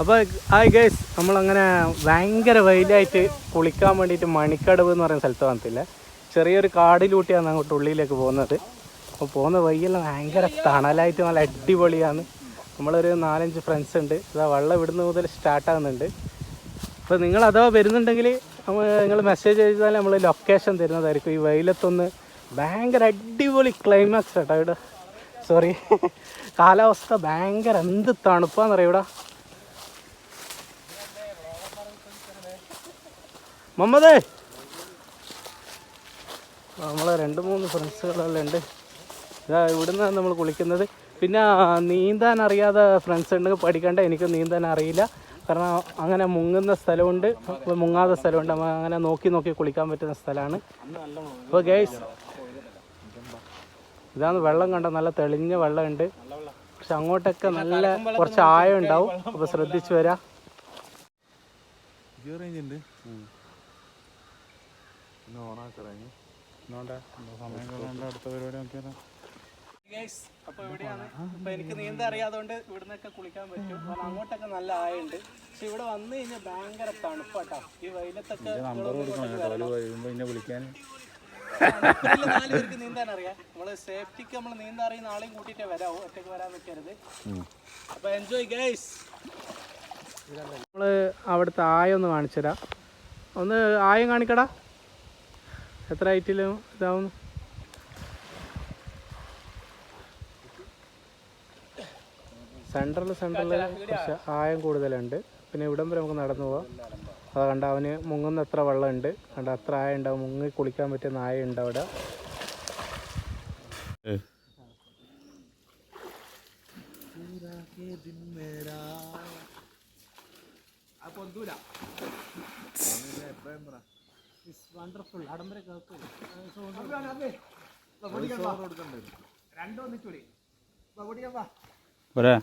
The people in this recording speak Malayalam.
അപ്പോൾ ഹായ് ഗൈസ് നമ്മളങ്ങനെ ഭയങ്കര വെയിലായിട്ട് കുളിക്കാൻ വേണ്ടിയിട്ട് മണിക്കടവ് എന്ന് പറയുന്ന സ്ഥലത്ത് വന്നിട്ടില്ല? ചെറിയൊരു കാടിലൂട്ടിയാണ് അങ്ങോട്ട് ഉള്ളിലേക്ക് പോകുന്നത്. അപ്പോൾ പോകുന്ന വഴിയെല്ലാം ഭയങ്കര തണലായിട്ട് നല്ല അടിപൊളിയാണ്. നമ്മളൊരു നാലഞ്ച് ഫ്രണ്ട്സ് ഉണ്ട്. അതാ വെള്ളം ഇവിടുന്ന് മുതൽ സ്റ്റാർട്ടാകുന്നുണ്ട് അപ്പോൾ നിങ്ങൾ അഥവാ വരുന്നുണ്ടെങ്കിൽ നിങ്ങൾ മെസ്സേജ് ചെയ്താൽ നമ്മൾ ലൊക്കേഷൻ തരുന്നതായിരിക്കും. ഈ വെയിലത്തൊന്ന് ഭയങ്കര അടിപൊളി ക്ലൈമാക്സ് കേട്ടോ ഇവിടെ. സോറി കാലാവസ്ഥ ഭയങ്കര എന്ത് തണുപ്പാന്നറിയാം ഇവിടെ? മമ്മദേ. നമ്മളെ രണ്ട് മൂന്ന് ഫ്രണ്ട്സുകളെല്ലാം ഉണ്ട് ഇതാ ഇവിടുന്ന് നമ്മൾ കുളിക്കുന്നത്. പിന്നെ നീന്താൻ അറിയാതെ ഫ്രണ്ട്സ് ഉണ്ടെങ്കിൽ പഠിക്കണ്ട എനിക്ക് നീന്താൻ അറിയില്ല. കാരണം അങ്ങനെ മുങ്ങുന്ന സ്ഥലമുണ്ട്. മുങ്ങാത്ത സ്ഥലമുണ്ട്. നമ്മ അങ്ങനെ നോക്കി നോക്കി കുളിക്കാൻ പറ്റുന്ന സ്ഥലമാണ്. അപ്പോൾ ഗൈസ് ഇതാണ് വെള്ളം കണ്ട നല്ല തെളിഞ്ഞ വെള്ളമുണ്ട്. പക്ഷെ അങ്ങോട്ടൊക്കെ നല്ല കുറച്ച് ആയം ഉണ്ടാവും. അപ്പോൾ ശ്രദ്ധിച്ചു വരാം. റേഞ്ച് ഉണ്ട് ഒന്ന് ഓണാക്കറാഞ്ഞു സമയം കളയണ്ട അടുത്ത പരിപാടി നോക്കിയാലോ അപ്പൊ ഇവിടെയാണ്. അപ്പൊ എനിക്ക് നീന്താൻ അറിയാതുകൊണ്ട് ഇവിടുന്നൊക്കെ കുളിക്കാൻ പറ്റും. കാരണം അങ്ങോട്ടൊക്കെ നല്ല ആയുണ്ട്. പക്ഷെ ഇവിടെ വന്നു കഴിഞ്ഞാൽ ഭയങ്കര തണുപ്പാട്ടാ. ഈ വെയിലത്തൊക്കെ നാല് പേർക്ക് നീന്താൻ അറിയാം. നമ്മൾ സേഫ്റ്റിക്ക് നമ്മൾ നീന്താൻ അറിയുന്ന ആളെയും കൂട്ടിട്ടേ വരാവൂ. ഒറ്റയ്ക്ക് വരാൻ നിൽക്കരുത് അപ്പൊ എൻജോയ് ഗൈസ് നമ്മൾ അവിടുത്തെ ആയൊന്ന് ഒന്ന് കാണിച്ചു തരാം ഒന്ന് ആയം കാണിക്കടാ. എത്ര ഹൈറ്റിലും ഇതാവുന്നു? സെൻട്രൽ സെൻട്രൽ കുറച്ച് ആയം കൂടുതലുണ്ട്. പിന്നെ ഇവിടം വരെ നമുക്ക് നടന്നു പോവാം. അത് കണ്ട അവന് മുങ്ങുന്ന എത്ര വെള്ളമുണ്ട്. കണ്ട അത്ര ആയ ഉണ്ടാവും. മുങ്ങി കുളിക്കാൻ പറ്റുന്ന നായ ഉണ്ട് അവിടെ. വണ്ടർഫുൾ അടമ്പര പോരാ.